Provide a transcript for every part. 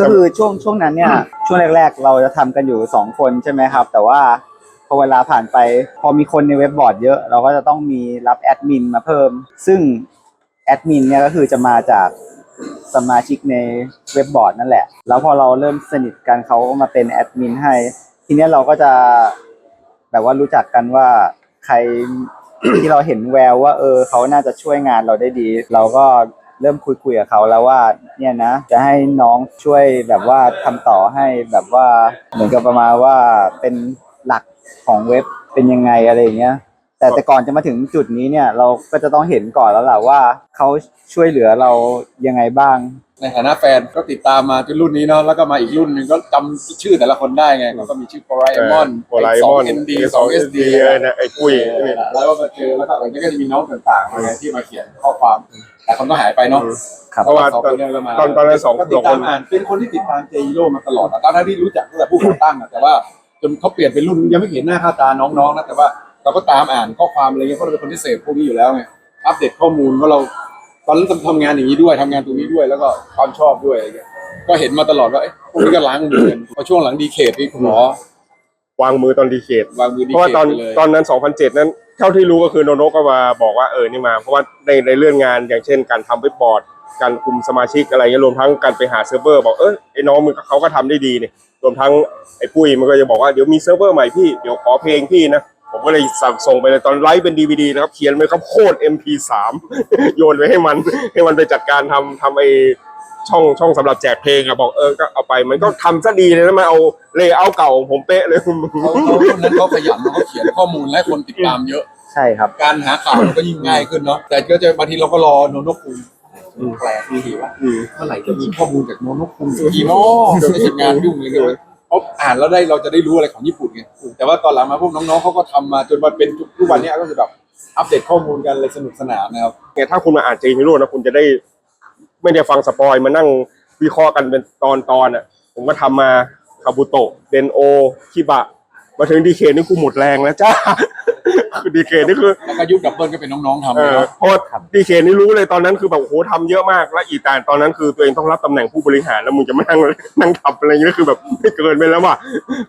ก็คือช่วงช่วงนั้นเนี่ยช่วงแรก ๆ เราจะทำกันอยู่สองคนใช่ไหมครับ แต่ว่าพอเวลาผ่านไปพอมีคนในเว็บบอร์ดเยอะ เราก็จะต้องมีรับแอดมินมาเพิ่ม ซึ่งแอดมินเนี่ยก็คือจะมาจากสมาชิกในเว็บบอร์ดนั่นแหละ แล้วพอเราเริ่มสนิทกันเขาก็มาเป็นแอดมินให้ ทีเนี้ยเราก็จะแบบว่ารู้จักกันว่าใครที่เราเห็นแววว่า เออเขาน่าจะช่วยงานเราได้ดี เราก็ เริ่มคุยคุยกับเขาแล้วว่าเนี่ยนะ จะให้น้องช่วยแบบว่าทำต่อให้แบบว่าเหมือนกับประมาณว่าเป็นหลักของเว็บเป็นยังไงอะไรอย่างเงี้ย แต่แต่ก่อนจะมาถึงจุดนี้เนี่ย เราก็จะต้องเห็นก่อนแล้วแหละว่าเขาช่วยเหลือเรายังไงบ้าง ในฐานะแฟนก็ติดตามมาจนรุ่นนี้เนาะแล้วก็มาอีกรุ่นหนึ่งก็จำชื่อแต่ละคนได้ไงเขาก็มีชื่อโปรไอมอนโปรไลมอนเอ็นดีสองเอสดีเออนะไอ้ปุ้ยแล้วก็มาเจอแล้วก็อย่างนี้ก็จะมีน้องต่างๆมาไงที่มาเขียนข้อความแต่คนก็หายไปเนาะครับเพราะว่าสองคนเยก็มาตอนตอนนั้นสองก็ติดตามอ่านเป็นคนที่ติดตามเจโร่มาตลอดอะตอนนั้นที่รู้จักตั้งแต่ผู้ก่อตั้งอะแต่ว่าจนเขาเปลี่ยนเป็นรุ่นยังไม่เห็นหน้าค่าตาน้องๆนะแต่ว่า เราก็ตามอ่านข้อความอะไรเงี้ยเพราะเราเป็นคนที่เสพพวกนี้อยู่แล้วไงอัปเดตข้อมูลว่าเราตอนนั้นทำงานอย่างนี้ด้วยทำงานตรงนี้ด้วย แล้วก็ความชอบด้วยอะไรเงี้ยก็เห็นมาตลอดว่าเอ้ยพวกนี้ก็ล้างมือกันพอช่วงหลังดีเคทนี่คุณหมอวางมือตอนดีเคทวางมือดีเพราะว่าเคทตอนไปเลยตอนนั้น 2007 นั้น เท่าที่รู้ก็คือโนโนก็มาบอกว่าเออนี่มา เพราะว่าในในเรื่องงานอย่างเช่น การทำเว็บบอร์ด การคุมสมาชิกอะไรเงี้ยรวมทั้งการไปหาเซิร์ฟเวอร์บอกเออไอ้น้องมึงก็เขาก็ทำได้ดีเนี่ยรวมทั้งไอ้ปุ้ยมันก็จะบอกว่าเดี๋ยวมีเซิร์ฟเวอร์ใหม่พี่เดี๋ยวขอเพลงพี่นะ ผมก็เลยสั่งส่งไปเลยตอนไลฟ์เป็นดีวดีนะครับ เขียนไปครับโคตร MP3 โยนไปให้มัน ให้มันไปจัดการทำทำไอช่องช่องสำหรับแจกเพลงอะบอกเออก็เอาไปมันก็ทำซะดีเลยนะมันเอาเลเยอร์เก่าของผมเป๊ะเลย เขาเขาคนนั้นเขาขยันเขาเขียนข้อมูลและคนติดตามเยอะ ใช่ครับ การหาข่าวมันก็ยิ่งง่ายขึ้นเนาะแต่ก็จะบางทีเราก็รอโนโนคุงแปลกดีว่าอืม เมื่อไหร่จะมีข้อมูลจากโนโนคุงกี่โมงไม่ใช่งานยุ่งเลยเนี่ย เพราะอ่านแล้วได้เราจะได้รู้อะไรของญี่ปุ่นไงแต่ว่าตอนหลังมาพวกน้องๆเขาก็ทำมาจนมาเป็นทุกวันนี้ก็คือแบบอัปเดตข้อมูลกันเลยสนุกสนานนะครับ เนี่ยถ้าคุณมาอ่านเจนิโร่นะคุณจะได้ไม่ได้ฟังสปอยมานั่งวิเคราะห์กันเป็นตอนตอนๆอะ ผมก็ทำมาคาบุโตะเดนโอคิบะ มาถึงดีเคนี่กูหมดแรงแล้วจ้า คือดีเคนี่คือแล้วก็ยุคดับเบิลก็เป็นน้องๆทำเอเลยอเนาะเพราะดีเคนี่รู้เลยตอนนั้นคือแบบโอ้โหทำเยอะมากและอีตานตอนนั้นคือตัวเองต้องรับตำแหน่งผู้บริหารแล้วมึงจะมานั่งนั่งทับอะไรอย่างเงี้ยคือแบบไม่เกินไปแล้วว่ะ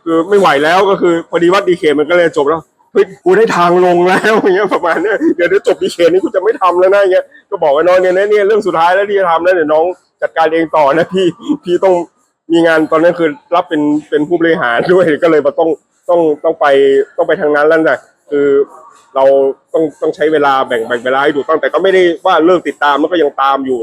คือไม่ไหวแล้วก็คือพอดีว่าดีเคมันก็เลยจบแล้วเฮ้ยกูได้ทางลงแล้วอย่างเงี้ยประมาณเนี้ยเดี๋ยวเดี๋ยวจบดีเคนี่กูจะไม่ทำแล้วนะอย่างเงี้ยก็บอกว่าน้องเนี่ยนะเนี่ยเรื่องสุดท้ายแล้วที่จะทำแล้วเดี๋ยวน้องจัดการเองต่อนะพี่พี่ต้อง มีงานตอนนั้นคือรับเป็นเป็นผู้บริหารด้วยก็เลยแบบต้องต้องต้องไปต้องไปทางนั้นแล้วนะ คือเราต้องต้องใช้เวลาแบ่งแบ่งเวลาให้ดูตั้งแต่ก็ไม่ได้ว่าเลิกติดตามแล้วก็ยังตามอยู่